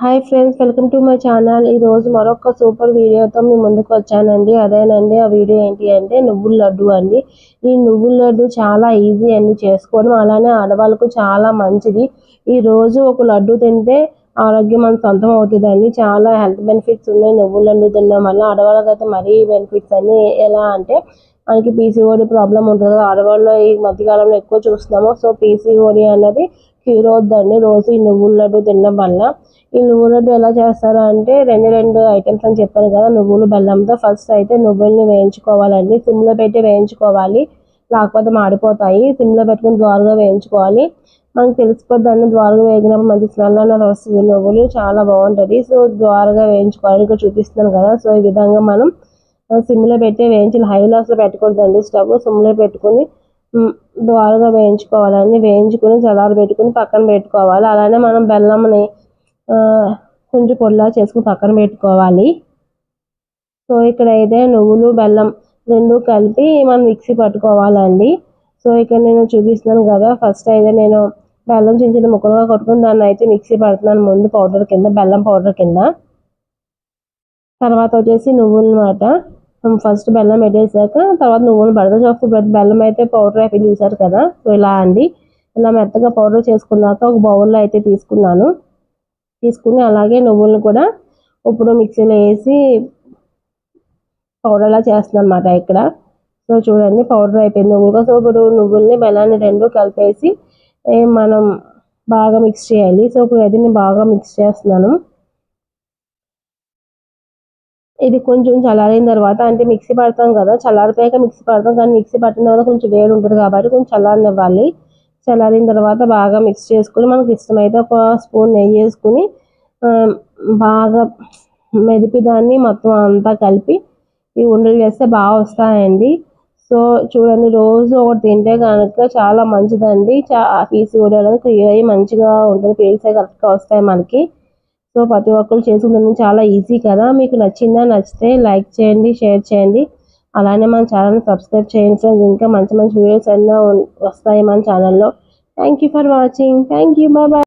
Hi friends welcome to my channel. ఈ రోజు మరొక సూపర్ వీడియోతో మీ ముందుకు వచ్చానండి. అదేనండి ఆ వీడియో ఏంటి అంటే నువ్వుల లడ్డు అండి. ఈ నువ్వుల లడ్డు చాలా ఈజీ అండి చేసుకోవడం. అలానే ఆడవాళ్ళకు చాలా మంచిది. ఈ రోజు ఒక లడ్డు తింటే ఆరోగ్యం మన సొంతం అవుతుందండి. చాలా హెల్త్ బెనిఫిట్స్ ఉన్నాయి నువ్వుల లడ్డు తినడం వల్ల. ఆడవాళ్ళకి అయితే మరీ బెనిఫిట్స్ అన్ని ఎలా అంటే మనకి పీసీఓడి ప్రాబ్లం ఉంటుంది ఆడవాళ్ళు ఈ మధ్యకాలంలో ఎక్కువ చూస్తున్నాము. సో పీసీఓడి అన్నది క్యూర్ రోజు ఈ నువ్వుల లడ్డు తినడం వల్ల ఈ నువ్వుల లడ్డు ఎలా చేస్తారు అంటే రెండు రెండు ఐటమ్స్ అని చెప్పాను కదా నువ్వులు బెల్లంతో ఫస్ట్ అయితే నువ్వుల్ని వేయించుకోవాలండి. సిమ్లో పెట్టి వేయించుకోవాలి. లేకపోతే మాడిపోతాయి. సిమ్లో పెట్టుకుని ద్వారగా వేయించుకోవాలి. మనకు తెలిసిపోద్ది ద్వారగా వేగినప్పుడు మంచి స్మెల్ అనేది వస్తుంది. నువ్వులు చాలా బాగుంటుంది. సో ద్వారగా వేయించుకోవాలి. ఇక్కడ చూపిస్తున్నాను కదా. సో ఈ విధంగా మనం సిమ్లో పెట్టి వేయించి హైలో అసలు పెట్టకూడదండి స్టవ్. సిమ్లో పెట్టుకుని ద్వారగా వేయించుకోవాలండి వేయించుకుని చల్లారి పెట్టుకుని పక్కన పెట్టుకోవాలి. అలానే మనం బెల్లంని కొంచెం పొడిలా చేసుకుని పక్కన పెట్టుకోవాలి. సో ఇక్కడ అయితే నువ్వులు బెల్లం రెండు కలిపి మనం మిక్సీ పట్టుకోవాలండి. సో ఇక్కడ నేను చూపిస్తున్నాను కదా ఫస్ట్ అయితే నేను బెల్లం చిన్న చిన్న ముక్కలుగా కొట్టుకుని దాన్ని అయితే మిక్సీ పడుతున్నాను ముందు పౌడర్ కింద బెల్లం పౌడర్ కింద. తర్వాత వచ్చేసి నువ్వులన్నమాట ఫస్ట్ బెల్లం పెట్టేసాక తర్వాత నువ్వులు పడతా చూస్తే బెల్లం అయితే పౌడర్ అయిపోయి చూసారు కదా? సో ఇలా అండి. ఇలా మెత్తగా పౌడర్ చేసుకున్నాక ఒక బౌల్లో అయితే తీసుకున్నాను. తీసుకుని అలాగే నువ్వులను కూడా ఇప్పుడు మిక్సీలో వేసి పౌడర్లా చేస్తున్నాను అనమాట ఇక్కడ. సో చూడండి పౌడర్ అయిపోయింది నువ్వులుగా. సో ఇప్పుడు నువ్వుల్ని బెల్లాన్ని రెండు కలిపేసి మనం బాగా మిక్స్ చేయాలి. సో ఇప్పుడు అయితే నేను బాగా మిక్స్ చేస్తున్నాను. ఇది కొంచెం చల్లారిన తర్వాత అంటే మిక్సీ పడతాం కదా చల్లారిపోయాక మిక్సీ పడతాం కానీ మిక్సీ పట్టిన తర్వాత కొంచెం వేడి ఉంటుంది కాబట్టి కొంచెం చల్లారనివ్వాలి. చల్లారిన తర్వాత బాగా మిక్స్ చేసుకుని మనకి ఇష్టమైతే ఒక స్పూన్ నెయ్యి వేసుకుని బాగా మెదిపి దాన్ని మొత్తం అంతా కలిపి ఈ ఉండలు చేస్తే బాగా వస్తాయండి. సో చూడండి రోజు ఒకటి తింటే కనుక చాలా మంచిదండి. చా పీసీ కూడా క్లియర్ అయ్యి మంచిగా ఉంటుంది. పీరియడ్స్ కరెక్ట్గా వస్తాయి మనకి. సో ప్రతి ఒక్కరు చేసుకుంటుంది చాలా ఈజీ కదా. మీకు నచ్చిందా నచ్చితే లైక్ చేయండి షేర్ చేయండి. అలానే మన ఛానల్ సబ్స్క్రైబ్ చేయండి ఇంకా మంచి మంచి వీడియోస్ ఎన్నో వస్తాయి మన ఛానల్లో. Thank you for watching. Thank you bye.